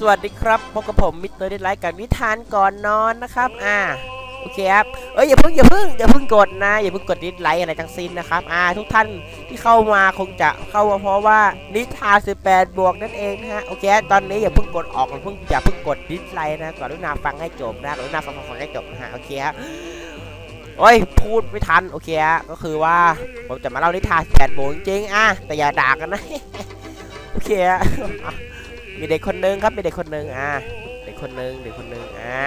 สวัสดีครับพบกับผมมิสเตอร์ดิไลท์กับนิทานก่อนนอนนะครับ อ่าโอเคครับเอ้ยอย่าเพิ่งอย่าเพิ่งอย่าเพิ่งกดนะอย่าเพิ่งกดดิสไลค์อะไรทั้งสิ้นนะครับ อ่า ทุกท่านที่เข้ามาคงจะเข้ามาเพราะว่านิทาน18 บวกนั่นเองนะฮะโอเค ตอนนี้อย่าเพิ่งกดออกอย่าเพิ่งอย่าเพิ่งกดดิสไลค์นะก่อนรุณาฟังให้จบนะกรุณาฟังฟังฟังให้จบนะฮะโอเคครับโอ้ยพูดไม่ทันโอเคฮะก็คือว่าผมจะมาเล่านิทาน18บวกจริงๆอะแต่อย่าด่ากันนะโอเคฮะ มีเด็กคนนึงครับมีเด็กคนนึงอ่าเด็กคนนึงเด็กคนนึงอ่า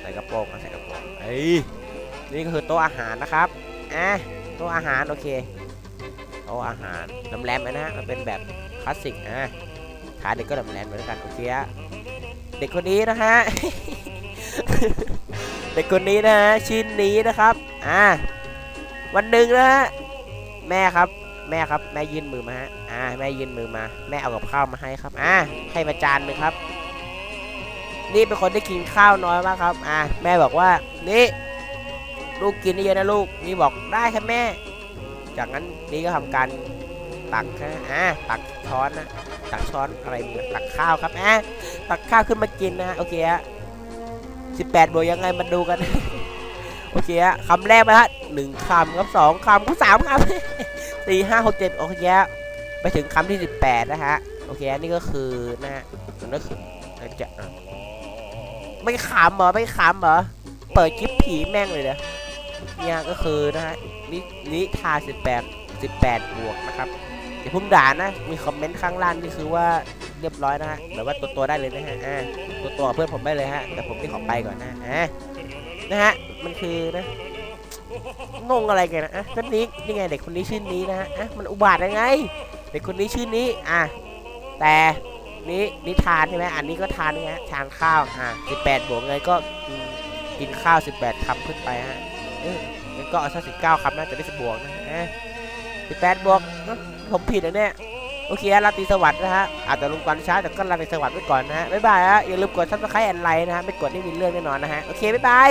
ใส่กระโปรงใส่กระโปรงเอ้ยนี่ก็คือโต๊ะอาหารนะครับอะโต๊ะอาหารโอเคโต๊ะอาหารน้ำแรมนะฮะมันเป็นแบบคลาสสิกอะขาเด็กก็น้ำแรมเหมือนกันโอเคฮะเด็กคนนี้นะฮะเด็กคนนี้นะฮะชื่อนี้นะครับอ่าวันหนึ่งนะฮะแม่ครับ แม่ครับแม่ยื่นมือมาฮะอ่าแม่ยื่นมือมา แม่เอากับข้าวมาให้ครับอ่าให้มาจานหนึ่งครับ นี่เป็นคนที่กินข้าวน้อยมากครับอ่าแม่บอกว่านี่ลูกกินเยอะนะลูกนี่บอกได้ครับแม่ จากนั้นนี่ก็ทำการตักนะอ่าตักช้อนนะตักช้อนอะไรตักข้าวครับอ่าตักข้าวขึ้นมากินนะโอเคฮะสิบแปดบวกยังไงมาดูกัน โอเคฮะคำแรกนะฮะหนึ่งคำครับสองคำก็สามคำ สี่ห้าหกเจ็ดโอเคไปถึงคำที่สิบแปดนะฮะ โอเค นี่ก็คือนะฮะมันคือจะไม่ขำเหรอ ไม่ขำเหรอ เปิดคลิปผีแม่งเลยเนยเนี่ยก็คือนะฮะนินิทาสิบแปดสิบแปดบวกนะครับอย่าพิ่งด่านะ มีคอมเมนต์ข้างล่างนี่คือว่าเรียบร้อยนะฮะแบบว่าตัวตัวได้เลยนะฮะอ่าตัวตัวเพื่อนผมได้เลยฮะ แต่ผมที่ขอไปก่อนนะอ่านะฮะ มันคือนะ งงอะไรกันนะอะนี้นี่ไงเด็กคนนี้ชื่อนี้นะฮะอะมันอุบาทยังไง เด็กคนนี้ชื่อนี้อะแต่นี้นิทานใช่ไหมอันนี้ก็ทานนี่ฮะทานข้าวอะสิบแปดบวกเงยก็กินข้าวสิบแปดคำขึ้นไปฮะเอองั้นก็เอาสักสิบเก้าคำนะจะได้สิบบวกนะอะสิบแปดบวกเอ้าผมผิดนะเนี่ยโอเคราตรีสวัสดิ์นะฮะ อาจจะลงตอนช้าแต่ก็ราตรีสวัสดิ์ไว้ก่อนนะฮะ บ๊ายบายฮะ อย่าลืมกดซับสไครต์แอนไลน์นะฮะ ไม่กดไม่มีเรื่องแน่นอนนะฮะ โอเค บ๊ายบาย